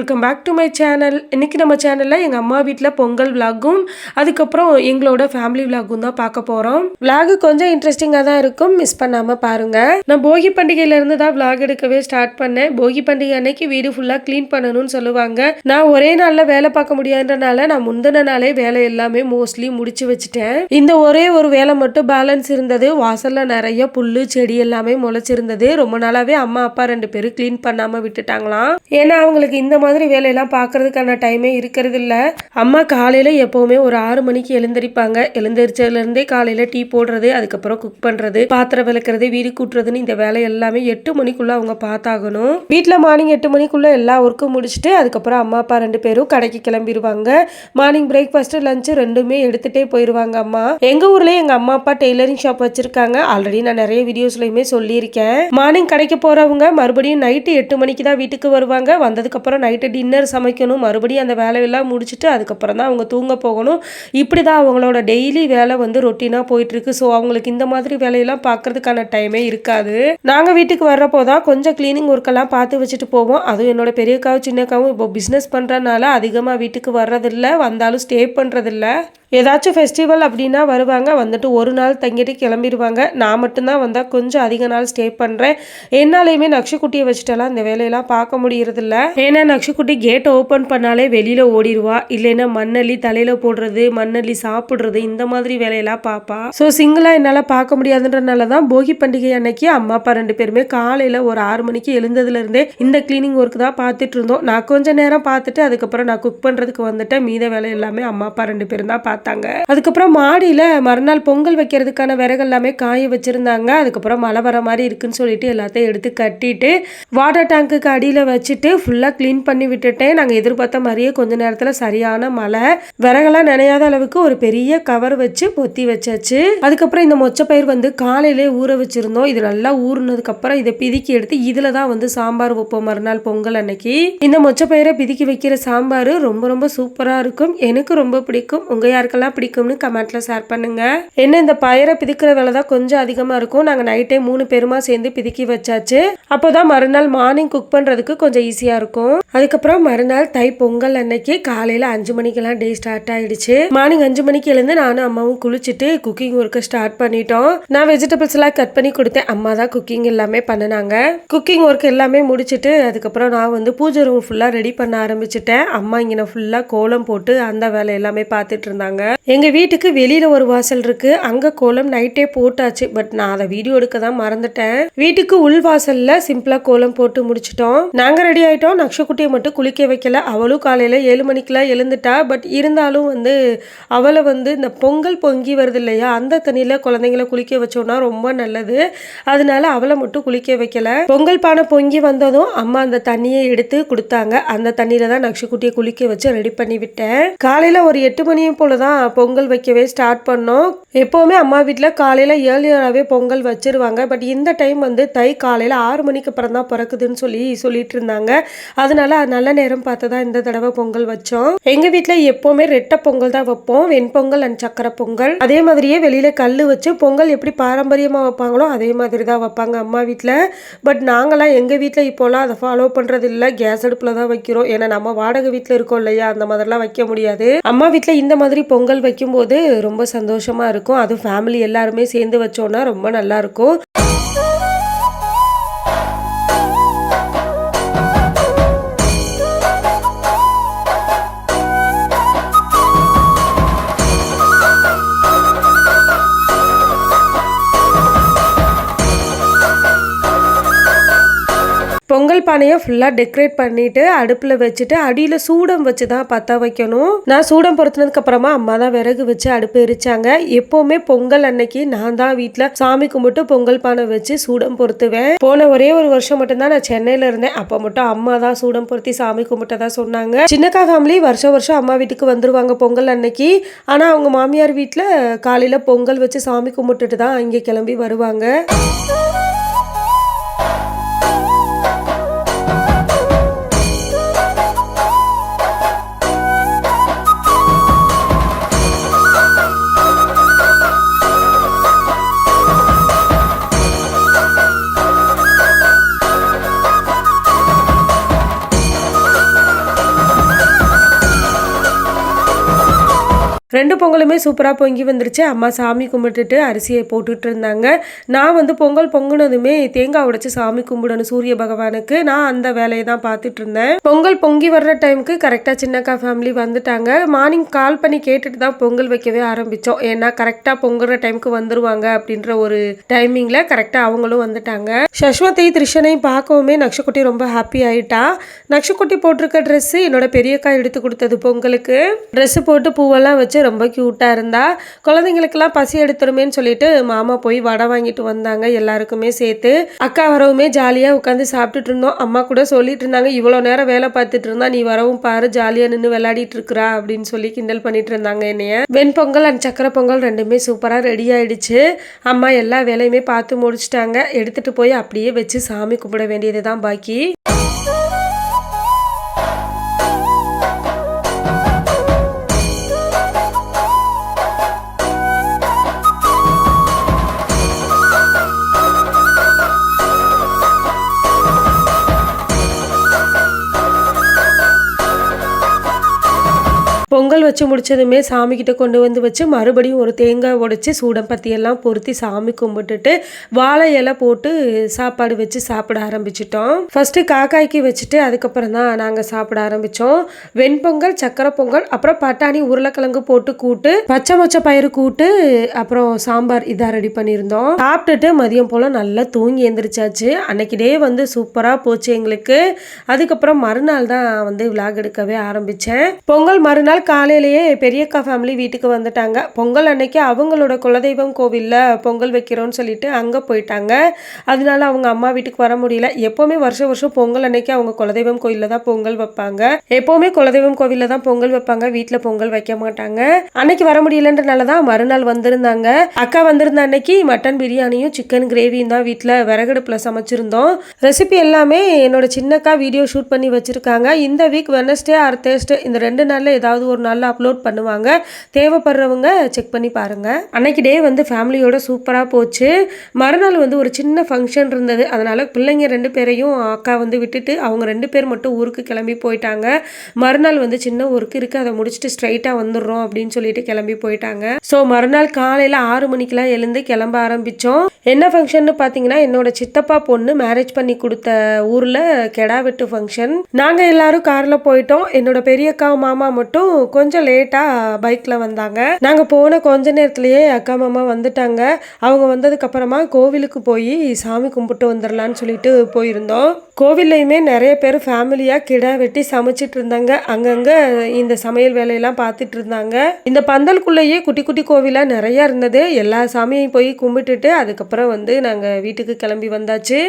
Welcome back to my channel இன்றைக்கி நம்ம சேனலில் எங்கள் அம்மா வீட்டில் பொங்கல் விலாகும் அதுக்கப்புறம் எங்களோட ஃபேமிலி விலாகும் தான் பார்க்க போகிறோம் விலாகு கொஞ்சம் இன்ட்ரெஸ்டிங்காக தான் இருக்கும். மிஸ் பண்ணாமல் பாருங்கள் நான் போகி பண்டிகையிலேருந்து தான் விலாக் எடுக்கவே ஸ்டார்ட் பண்ணேன். போகி பண்டிகை அன்னைக்கு வீடு ஃபுல்லாக க்ளீன் பண்ணணும்னு சொல்லுவாங்க. நான் ஒரே நாளில் வேலை பார்க்க முடியாதுன்றனால நான் முந்தின நாளே வேலை எல்லாமே மோஸ்ட்லி முடிச்சு வச்சுட்டேன். இந்த ஒரே ஒரு வேலை மட்டும் பேலன்ஸ் இருந்தது. வாசலில் நிறைய புல் செடி எல்லாமே முளைச்சிருந்தது. ரொம்ப நாளாகவே அம்மா அப்பா ரெண்டு பேரும் க்ளீன் பண்ணாமல் விட்டுட்டாங்களாம். ஏன்னா அவங்களுக்கு இந்த மாதிரி வேலையெல்லாம் பார்க்கறதுக்கான டைமே இருக்கிறது இல்லை அம்மா காலையில் எப்போவுமே ஒரு ஆறு மணிக்கு எழுந்திருப்பாங்க. எழுந்திரிச்சதுலேருந்தே காலையில் டீ போடுறது அதுக்கப்புறம் குக் பண்ணுறது பாத்திரம் விளக்குறது வீடு கூட்டுறதுன்னு இந்த வேலை எல்லாமே எட்டு மணிக்குள்ளே அவங்க பார்த்தாகணும். வீட்டில் மார்னிங் எட்டு மணிக்குள்ளே எல்லா ஒர்க்கும் முடிச்சுட்டு அதுக்கப்புறம் அம்மா அப்பா ரெண்டு பேரும் கடைக்கு கிளம்பிடுவாங்க மார்னிங் பிரேக்ஃபாஸ்ட்டு லஞ்சு ரெண்டுமே எடுத்துகிட்டே போயிடுவாங்க அம்மா. எங்கள் ஊர்லேயே எங்கள் அம்மா அப்பா டெய்லரிங் ஷாப் வச்சுருக்காங்க. ஆல்ரெடி நான் நிறைய வீடியோஸ்லையுமே சொல்லியிருக்கேன். மார்னிங் கடைக்கு போகிறவங்க மறுபடியும் நைட்டு எட்டு மணிக்கு தான் வீட்டுக்கு வருவாங்க. வந்ததுக்கப்புறம் நைட் நைட்டு டின்னர் சமைக்கணும். மறுபடியும் அந்த வேலையெல்லாம் முடிச்சுட்டு அதுக்கப்புறம் தான் அவங்க தூங்க போகணும். இப்படி தான் அவங்களோட டெய்லி வேலை வந்து ரொட்டீனாக போயிட்டுருக்கு. ஸோ அவங்களுக்கு இந்த மாதிரி வேலையெல்லாம் பார்க்கறதுக்கான டைமே இருக்காது. நாங்கள் வீட்டுக்கு வர்றப்போ தான் கொஞ்சம் க்ளீனிங் ஒர்க்கெல்லாம் பார்த்து வச்சுட்டு போவோம். அதுவும் என்னோட பெரியக்காவும் சின்னக்காவும் இப்போ பிஸ்னஸ் பண்ணுறனால அதிகமாக வீட்டுக்கு வர்றதில்ல. வந்தாலும் ஸ்டே பண்ணுறதில்ல ஏதாச்சும் ஃபெஸ்டிவல் அப்படின்னா வருவாங்க. வந்துட்டு ஒரு நாள் தங்கிட்டு கிளம்பிடுவாங்க. நான் மட்டும்தான் வந்தால் கொஞ்சம் அதிக நாள் ஸ்டே பண்ணுறேன் என்னாலையுமே நக்ஷுக்குட்டியை வச்சுட்டெல்லாம் இந்த வேலையெல்லாம் பார்க்க முடியறதில்ல. ஏன்னா நக்ஷுக்குட்டி கேட்டை ஓப்பன் பண்ணாலே வெளியில் ஓடிடுவா இல்லைன்னா மண்ணள்ளி தலையில் போடுறது மண்ணள்ளி சாப்பிட்றது இந்த மாதிரி வேலையெல்லாம் பார்ப்பா ஸோ சிங்கிளாக என்னால் பார்க்க முடியாதுன்றனால தான் போகி பண்டிகை அன்னைக்கு அம்மா அப்பா ரெண்டு பேருமே காலையில் ஒரு ஆறு மணிக்கு எழுந்ததுலேருந்தே இந்த க்ளீனிங் ஒர்க் தான் பார்த்துட்டு இருந்தோம். நான் கொஞ்ச நேரம் பார்த்துட்டு அதுக்கப்புறம் நான் குக் பண்ணுறதுக்கு வந்துட்டேன். மீத வேலை எல்லாமே அம்மா அப்பா ரெண்டு பேரும் தான் பார்த்தாங்க. அதுக்கப்புறம் மாடியில் மறுநாள் பொங்கல் வைக்கிறதுக்கான விறகு எல்லாமே காய வச்சுருந்தாங்க. அதுக்கப்புறம் மழை வர மாதிரி இருக்குன்னு சொல்லிட்டு எல்லாத்தையும் எடுத்து கட்டிட்டு வாட்டர் டேங்க்குக்கு அடியில் வச்சுட்டு ஃபுல்லாக க்ளீன் பண்ணி விட்டுட்டேன். நாங்கள் எதிர்பார்த்த மாதிரியே கொஞ்ச நேரத்தில் சரியான மழை. விறகெல்லாம் நினையாத அளவுக்கு ஒரு பெரிய கவர் வச்சு பொத்தி வச்சாச்சு. அதுக்கப்புறம் இந்த மொச்சப்பயிர் வந்து காலையிலே ஊற வச்சிருந்தோம். இது நல்லா ஊறினதுக்கப்புறம் இதை பிதுக்கி எடுத்து இதில் தான் வந்து சாம்பார் வைப்போம் மறுநாள் பொங்கல் அன்னைக்கு. இந்த மொச்சப்பயிரை பிதுக்கி வைக்கிற சாம்பார் ரொம்ப ரொம்ப சூப்பராக இருக்கும். எனக்கு ரொம்ப பிடிக்கும். உங்கள் யாருக்கெல்லாம் பிடிக்கும்னு கமெண்ட்டில் ஷேர் பண்ணுங்கள் என்ன இந்த பயிரை பிதுக்கிற வேலை தான் கொஞ்சம் அதிகமாக இருக்கும். நாங்கள் நைட்டே மூணு பேருமா சேர்ந்து பிதுக்கி வச்சாச்சு. அப்போதான் மறுநாள் மார்னிங் குக் பண்ணுறதுக்கு கொஞ்சம் ஈஸியாக இருக்கும். அதுக்கப்புறம் மறுநாள் தை பொங்கல் அன்னைக்கு காலையில் அஞ்சு மணிக்கெல்லாம் டே ஸ்டார்ட் ஆயிடுச்சு. மார்னிங் அஞ்சு மணிக்கு எழுந்து நானும் அம்மாவும் குளிச்சுட்டு குக்கிங் ஒர்க்கை ஸ்டார்ட் பண்ணிட்டோம். நான் வெஜிடபிள்ஸ் எல்லாம் கட் பண்ணி கொடுத்தேன். அம்மா தான் குக்கிங் எல்லாமே பண்ணினாங்க. குக்கிங் ஒர்க் எல்லாமே முடிச்சுட்டு அதுக்கப்புறம் நான் வந்து பூஜை ரூம் ஃபுல்லாக ரெடி பண்ண ஆரம்பிச்சிட்டேன். அம்மா இங்கே ஃபுல்லாக கோலம் போட்டு அந்த வேலை எல்லாமே பார்த்துட்டு இருந்தாங்க. எங்க வீட்டுக்கு வெளியில ஒரு வாசல் இருக்கு. அங்க கோலம் நைட்டே போட்டாச்சு. பட் நான் அதை வீடியோ எடுக்க தான் மறந்துட்டேன். வீட்டுக்கு உள் வாசல்ல சிம்பிளா கோலம் போட்டு முடிச்சிட்டோம். நாங்க ரெடி ஆயிட்டோம். நக்ஷகுட்டி மட்டும் குளிக்க வைக்கல. அவளும் காலையில் ஏழு மணிக்கெல்லாம் எழுந்துட்டா. பட் இருந்தாலும் வந்து அவளை வந்து இந்த பொங்கல் பொங்கி வருது இல்லையா அந்த தண்ணியில் குழந்தைங்கள குளிக்க வச்சோன்னா ரொம்ப நல்லது. அதனால அவளை மட்டும் குளிக்க வைக்கல. பொங்கல் பானை பொங்கி வந்ததும் அம்மா அந்த தண்ணியை எடுத்து கொடுத்தாங்க. அந்த தண்ணியில தான் நக்ஷகுட்டியை குளிக்க வச்சு ரெடி பண்ணி விட்டேன். காலையில் ஒரு எட்டு மணியும் போல தான் பொங்கல் வைக்கவே ஸ்டார்ட் பண்ணோம். எப்போவுமே அம்மா வீட்டில் காலையில் ஏர்லியராகவே பொங்கல் வச்சிருவாங்க. பட் இந்த டைம் வந்து தை காலையில் ஆறு மணிக்கு அப்புறம் தான் பிறக்குதுன்னு சொல்லி சொல்லிட்டு இருந்தாங்க. அதனால நல்ல நேரம் பார்த்து தான் இந்த தடவை பொங்கல் வச்சோம். எங்கள் வீட்டில் எப்போவுமே ரெட்டை பொங்கல் தான் வைப்போம். வெண்பொங்கல் அண்ட் சக்கரை பொங்கல். அதே மாதிரியே வெளியில் கல் வச்சு பொங்கல் எப்படி பாரம்பரியமாக வைப்பாங்களோ அதே மாதிரி தான் வைப்பாங்க அம்மா வீட்டில் பட் நாங்களாம் எங்கள் வீட்டில் இப்போலாம் அதை ஃபாலோ பண்ணுறது இல்லை கேஸ் அடுப்பில் தான் வைக்கிறோம். ஏன்னா நம்ம வாடகை வீட்டில் இருக்கோம் இல்லையா? அந்த மாதிரிலாம் வைக்க முடியாது. அம்மா வீட்டில் இந்த மாதிரி பொங்கல் வைக்கும்போது ரொம்ப சந்தோஷமா இருக்கும். அதுவும் ஃபேமிலி எல்லாருமே சேர்ந்து வச்சோன்னா ரொம்ப நல்லா இருக்கும். பானையை ஃபுல்லாக டெக்கரேட் பண்ணிட்டு அடுப்பில் வச்சுட்டு அடியில் சூடம் வச்சு தான் பற்ற வைக்கணும். நான் சூடம் பொருத்தினதுக்கு அப்புறமா அம்மா தான் விறகு வச்சு அடுப்பு எரிச்சாங்க. எப்போவுமே பொங்கல் அன்னைக்கு நான் தான் வீட்டில் சாமி கும்பிட்டு பொங்கல் பானை வச்சு சூடம் பொருத்துவேன் போன ஒரே ஒரு வருஷம் மட்டும்தான் நான் சென்னையில் இருந்தேன். அப்போ மட்டும் அம்மா தான் சூடம் பொருத்தி சாமி கும்பிட்டதா சொன்னாங்க. சின்னக்கா ஃபேமிலி வருஷம் வருஷம் அம்மா வீட்டுக்கு வந்துருவாங்க பொங்கல் அன்னைக்கு. ஆனால் அவங்க மாமியார் வீட்டில் காலையில் பொங்கல் வச்சு சாமி கும்பிட்டுட்டு தான் இங்கே கிளம்பி வருவாங்க. ரெண்டு பொங்கலுமே சூப்பராக பொங்கி வந்துருச்சு. அம்மா சாமி கும்பிட்டுட்டு அரிசியை போட்டுட்டு இருந்தாங்க. நான் வந்து பொங்கல் பொங்குனதுமே தேங்காய் உடைச்சி சாமி கும்பிடணும் சூரிய பகவானுக்கு. நான் அந்த வேலையை தான் பார்த்துட்டு இருந்தேன். பொங்கல் பொங்கி வர்ற டைமுக்கு கரெக்டாக சின்னக்கா ஃபேமிலி வந்துட்டாங்க. மார்னிங் கால் பண்ணி கேட்டுட்டு தான் பொங்கல் வைக்கவே ஆரம்பித்தோம் ஏன்னா கரெக்டாக பொங்குற டைமுக்கு வந்துருவாங்க அப்படின்ற ஒரு டைமிங்கில் கரெக்டாக அவங்களும் வந்துட்டாங்க. சஸ்வதி திருஷனையும் பார்க்கவுமே நக்ஷக்குட்டி ரொம்ப ஹாப்பி ஆயிட்டா. நக்ஷக்குட்டி போட்டிருக்க ட்ரெஸ்ஸு என்னோட பெரியக்கா எடுத்து கொடுத்தது பொங்கலுக்கு. ட்ரெஸ்ஸு போட்டு பூவெல்லாம் வச்சு ரொம்ப க்யூட்டாக இருந்தா குழந்தைங்களுக்கெல்லாம் பசி எடுத்துருமேன்னு சொல்லிட்டு மாமா போய் வடை வாங்கிட்டு வந்தாங்க எல்லாருக்குமே சேர்த்து. அக்கா வரவுமே ஜாலியாக உட்காந்து சாப்பிட்டுட்டு இருந்தோம். அம்மா கூட சொல்லிட்டு இருந்தாங்க இவ்வளோ நேரம் வேலை பார்த்துட்டு இருந்தா நீ வரவும் பாரு ஜாலியாக நின்று விளையாடிட்டு இருக்கிறா அப்படின்னு சொல்லி கிண்டல் பண்ணிட்டு இருந்தாங்க என்னைய. வெண்பொங்கல் அண்ட் சக்கரை பொங்கல் ரெண்டுமே சூப்பராக ரெடி ஆயிடுச்சு. அம்மா எல்லா வேலையுமே பார்த்து முடிச்சிட்டாங்க. எடுத்துட்டு போய் அப்படியே வச்சு சாமி கும்பிட வேண்டியது தான் பாக்கி. பொங்கல் வச்சு முடிச்சதுமே சாமிக்கிட்ட கொண்டு வந்து வச்சு மறுபடியும் ஒரு தேங்காய் உடைச்சி சூடம்பத்தி எல்லாம் பொருத்தி சாமி கும்பிட்டுட்டு வாழை இலை போட்டு சாப்பாடு வச்சு சாப்பிட ஆரம்பிச்சிட்டோம். ஃபஸ்ட்டு காக்காய்க்கு வச்சுட்டு அதுக்கப்புறம் தான் நாங்கள் சாப்பிட ஆரம்பித்தோம் வெண்பொங்கல் சக்கரை பொங்கல் அப்புறம் பட்டாணி உருளைக்கிழங்கு போட்டு கூட்டு பச்சை மொச்சை பயிறு கூட்டு அப்புறம் சாம்பார் இதாக ரெடி பண்ணியிருந்தோம். சாப்பிட்டுட்டு மதியம் போல் நல்லா தூங்கி எழுந்திரிச்சாச்சு அன்னைக்கு டே வந்து சூப்பராக போச்சு எங்களுக்கு. அதுக்கப்புறம் மறுநாள் தான் வந்து விளாக் எடுக்கவே ஆரம்பித்தேன் பொங்கல் மறுநாள் கா காலையிலேயே பெரியக்கா ஃபேமிலி வீட்டுக்கு வந்துட்டாங்க. பொங்கல் அன்னைக்கு அவங்களோட குலதெய்வம் கோவிலில் பொங்கல் வைக்கிறோன்னு சொல்லிட்டு அங்கே போயிட்டாங்க. அதனால அவங்க அம்மா வீட்டுக்கு வர முடியல. எப்போவுமே வருஷம் வருஷம் பொங்கல் அன்னைக்கு அவங்க குலதெய்வம் கோயிலில் தான் பொங்கல் வைப்பாங்க. எப்போவுமே குலதெய்வம் கோவிலில் தான் பொங்கல் வைப்பாங்க. வீட்டில் பொங்கல் வைக்க மாட்டாங்க. அன்னைக்கு வர முடியலன்றனால தான் மறுநாள் வந்திருந்தாங்க. அக்கா வந்திருந்த அன்னைக்கு மட்டன் பிரியாணியும் சிக்கன் கிரேவியும் தான் வீட்டில் விறகடுப்பில் சமைச்சிருந்தோம். ரெசிபி எல்லாமே என்னோட சின்னக்கா வீடியோ ஷூட் பண்ணி வச்சிருக்காங்க. இந்த வீக் வெனஸ்டே ஆர் தேர்ஸ்டே இந்த ரெண்டு நாளில் ஏதாவது ஒரு நாள் நாளில் அப்லோட் பண்ணுவாங்க. தேவைப்படுறவங்க செக் பண்ணி பாருங்கள் அன்னைக்கு டே வந்து ஃபேமிலியோட சூப்பராக போச்சு. மறுநாள் வந்து ஒரு சின்ன ஃபங்க்ஷன் இருந்தது. அதனால் பிள்ளைங்க ரெண்டு பேரையும் அக்கா வந்து விட்டுட்டு அவங்க ரெண்டு பேர் மட்டும் ஊருக்கு கிளம்பி போயிட்டாங்க. மறுநாள் வந்து சின்ன ஒர்க் இருக்குது அதை முடிச்சுட்டு ஸ்ட்ரைட்டாக வந்துடுறோம் அப்படின்னு சொல்லிட்டு கிளம்பி போயிட்டாங்க. ஸோ மறுநாள் காலையில் ஆறு மணிக்கெலாம் எழுந்து கிளம்ப ஆரம்பித்தோம் என்ன ஃபங்க்ஷன் பார்த்தீங்கன்னா என்னோட சித்தப்பா பொண்ணு மேரேஜ் பண்ணி கொடுத்த ஊரில் கெடா வெட்டு ஃபங்க்ஷன் நாங்கள் எல்லாரும் காரில் போயிட்டோம். என்னோட பெரியக்கா மாமா மட்டும் கொஞ்சம் லேட்டாக பைக்கில் வந்தாங்க. நாங்கள் போன கொஞ்ச நேரத்துலேயே அக்கா மாமா வந்துட்டாங்க. அவங்க வந்ததுக்கப்புறமா கோவிலுக்கு போய் சாமி கும்பிட்டு வந்துடலான்னு சொல்லிட்டு போயிருந்தோம். கோவில்லையுமே நிறைய பேர் ஃபேமிலியாக கிடா வெட்டி சமைச்சிட்டு இருந்தாங்க. அங்கங்கே இந்த சமையல் வேலையெல்லாம் பார்த்துட்டு இருந்தாங்க. இந்த பந்தலுக்குள்ளேயே குட்டி குட்டி கோவிலாக நிறையா இருந்தது. எல்லா சாமியையும் போய் கும்பிட்டுட்டு அதுக்கப்புறம் வந்து நாங்கள் வீட்டுக்கு கிளம்பி வந்தாச்சு.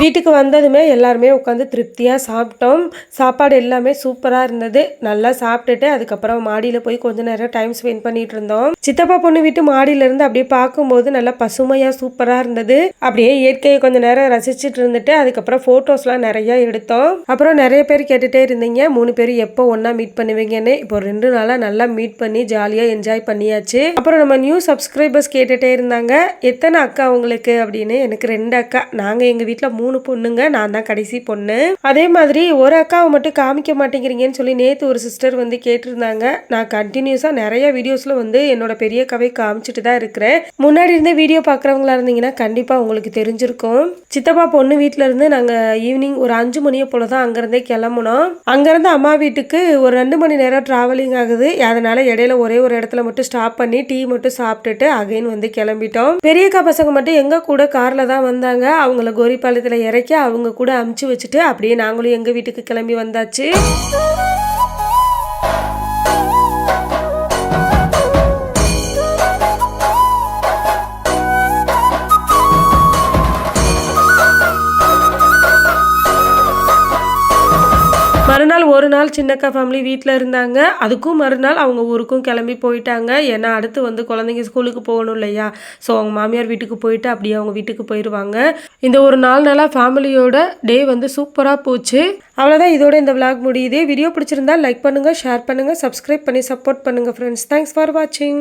வீட்டுக்கு வந்ததுமே எல்லாருமே உட்காந்து திருப்தியாக சாப்பிட்டோம். சாப்பாடு எல்லாமே சூப்பராக இருந்தது. நல்லா சாப்பிட்டுட்டு அதுக்கப்புறம் மாடியில் போய் கொஞ்ச நேரம் டைம் ஸ்பெண்ட் பண்ணிட்டு இருந்தோம். சித்தப்பா பொண்ணு வீட்டு மாடியிலேருந்து அப்படியே பார்க்கும்போது நல்லா பசுமையாக சூப்பராக இருந்தது. அப்படியே இயற்கையை கொஞ்ச நேரம் ரசிச்சுட்டு இருந்துட்டு அதுக்கப்புறம் ஃபோட்டோஸ்லாம் நிறைய எடுத்தோம். அப்புறம் நிறைய பேர் கேட்டுகிட்டே இருந்தீங்க. மூணு பேர் எப்போ ஒன்றா மீட் பண்ணுவீங்கன்னு. இப்போ ரெண்டு நாளாக நல்லா மீட் பண்ணி ஜாலியாக என்ஜாய் பண்ணியாச்சு. அப்புறம் நம்ம நியூ சப்ஸ்கிரைபர்ஸ் கேட்டுகிட்டே இருந்தாங்க. எத்தனை அக்கா உங்களுக்கு அப்படின்னு எனக்கு ரெண்டு அக்கா. நாங்கள் எங்கள் வீட்டில் மூணு மூணு பொண்ணுங்க நான் தான் கடைசி பொண்ணு. அதே மாதிரி ஒரு அக்காவை மட்டும் காமிக்க மாட்டேங்கிறீங்கன்னு சொல்லி நேற்று ஒரு சிஸ்டர் வந்து கேட்டிருந்தாங்க. நான் கண்டினியூஸாக நிறைய வீடியோஸில் வந்து என்னோட பெரிய அக்காவை காமிச்சிட்டு தான் இருக்கிறேன். முன்னாடி இருந்த வீடியோ பார்க்குறவங்களா இருந்தீங்கன்னா கண்டிப்பாக உங்களுக்கு தெரிஞ்சிருக்கும். சித்தப்பா பொண்ணு வீட்டில் இருந்து நாங்கள் ஈவினிங் ஒரு அஞ்சு மணியை போல தான் அங்கேருந்தே கிளம்புனோம். அங்கேருந்து அம்மா வீட்டுக்கு ஒரு ரெண்டு மணி நேரம் ட்ராவலிங் ஆகுது. அதனால இடையில ஒரே ஒரு இடத்துல மட்டும் ஸ்டாப் பண்ணி டீ மட்டும் சாப்பிட்டுட்டு அகைன் வந்து கிளம்பிட்டோம். பெரியக்கா பசங்க மட்டும் எங்கள் கூட காரில் தான் வந்தாங்க. அவங்கள கோரிப்பாளையத்தில் இறக்கி அவங்க கூட அமுச்சு வச்சுட்டு அப்படியே நாங்களும் எங்க வீட்டுக்கு கிளம்பி வந்தாச்சு. ஒரு நாள் சின்னக்கா ஃபேமிலி வீட்டில் இருந்தாங்க. அதுக்கும் மறுநாள் அவங்க ஊருக்கும் கிளம்பி போயிட்டாங்க. ஏன்னா அடுத்து வந்து குழந்தைங்க ஸ்கூலுக்கு போகணும் இல்லையா? ஸோ அவங்க மாமியார் வீட்டுக்கு போயிட்டு அப்படியே அவங்க வீட்டுக்கு போயிடுவாங்க இந்த ஒரு நாலு நாளாக ஃபேமிலியோட டே வந்து சூப்பராக போச்சு. அவ்வளோதான் இதோட இந்த விளாக் முடியுது. வீடியோ பிடிச்சிருந்தா லைக் பண்ணுங்கள் ஷேர் பண்ணுங்கள் சப்ஸ்கிரைப் பண்ணி சப்போர்ட் பண்ணுங்கள் ஃப்ரெண்ட்ஸ் தேங்க்ஸ் ஃபார் வாட்சிங்